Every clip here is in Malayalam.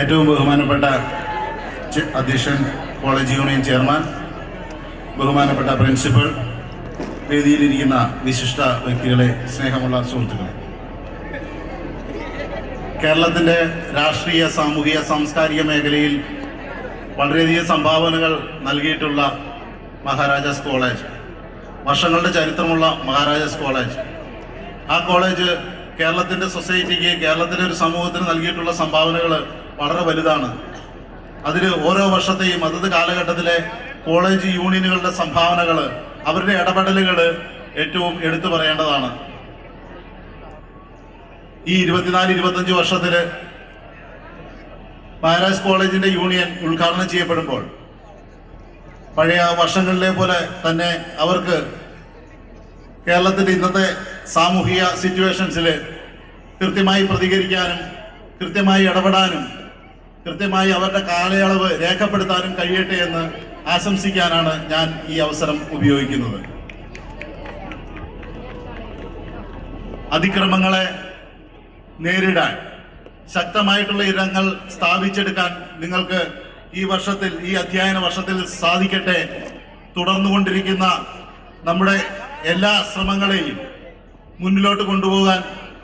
ഏറ്റവും ബഹുമാനപ്പെട്ട അധ്യക്ഷൻ കോളേജ് യൂണിയൻ ചെയർമാൻ ബഹുമാനപ്പെട്ട പ്രിൻസിപ്പൽ വേദിയിലിരിക്കുന്ന വിശിഷ്ട വ്യക്തികളെ സ്നേഹമുള്ള സുഹൃത്തുക്കളെ. കേരളത്തിന്റെ രാഷ്ട്രീയ സാമൂഹിക സാംസ്കാരിക മേഖലയിൽ വളരെയധികം സംഭാവനകൾ നൽകിയിട്ടുള്ള മഹാരാജാസ് കോളേജ് വർഷങ്ങളുടെ ചരിത്രമുള്ള മഹാരാജാസ് കോളേജ്. ആ കോളേജ് കേരളത്തിന്റെ സൊസൈറ്റിക്ക് കേരളത്തിന്റെ ഒരു സമൂഹത്തിന് നൽകിയിട്ടുള്ള സംഭാവനകൾ വളരെ വലുതാണ്. അതിൽ ഓരോ വർഷത്തെയും അതത് കാലഘട്ടത്തിലെ കോളേജ് യൂണിയനുകളുടെ സംഭാവനകൾ അവരുടെ ഇടപെടലുകൾ ഏറ്റവും എടുത്തു പറയേണ്ടതാണ്. ഈ ഇരുപത്തിനാല് ഇരുപത്തഞ്ച് വർഷത്തിൽ മഹാരാജ് കോളേജിന്റെ യൂണിയൻ ഉദ്ഘാടനം ചെയ്യപ്പെടുമ്പോൾ പഴയ വർഷങ്ങളിലെ പോലെ തന്നെ അവർക്ക് കേരളത്തിന്റെ ഇന്നത്തെ സാമൂഹിക സിറ്റുവേഷൻസിൽ കൃത്യമായി പ്രതികരിക്കാനും കൃത്യമായി ഇടപെടാനും കൃത്യമായി അവരുടെ കാലയളവ് രേഖപ്പെടുത്താനും കഴിയട്ടെ എന്ന് ആശംസിക്കാനാണ് ഞാൻ ഈ അവസരം ഉപയോഗിക്കുന്നത്. അതിക്രമങ്ങളെ നേരിടാൻ ശക്തമായിട്ടുള്ള ഇടങ്ങൾ സ്ഥാപിച്ചെടുക്കാൻ നിങ്ങൾക്ക് ഈ വർഷത്തിൽ ഈ അധ്യയന വർഷത്തിൽ സാധിക്കട്ടെ. തുടർന്നുകൊണ്ടിരിക്കുന്ന നമ്മുടെ എല്ലാ ശ്രമങ്ങളെയും മുന്നിലോട്ട് കൊണ്ടുപോകാൻ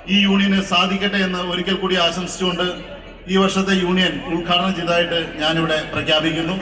ഈ യൂണിയന് സാധിക്കട്ടെ എന്ന് ഒരിക്കൽ കൂടി ആശംസിച്ചുകൊണ്ട് ഈ വർഷത്തെ യൂണിയൻ ഉദ്ഘാടനം ചെയ്തതായിട്ട് ഞാനിവിടെ പ്രഖ്യാപിക്കുന്നു.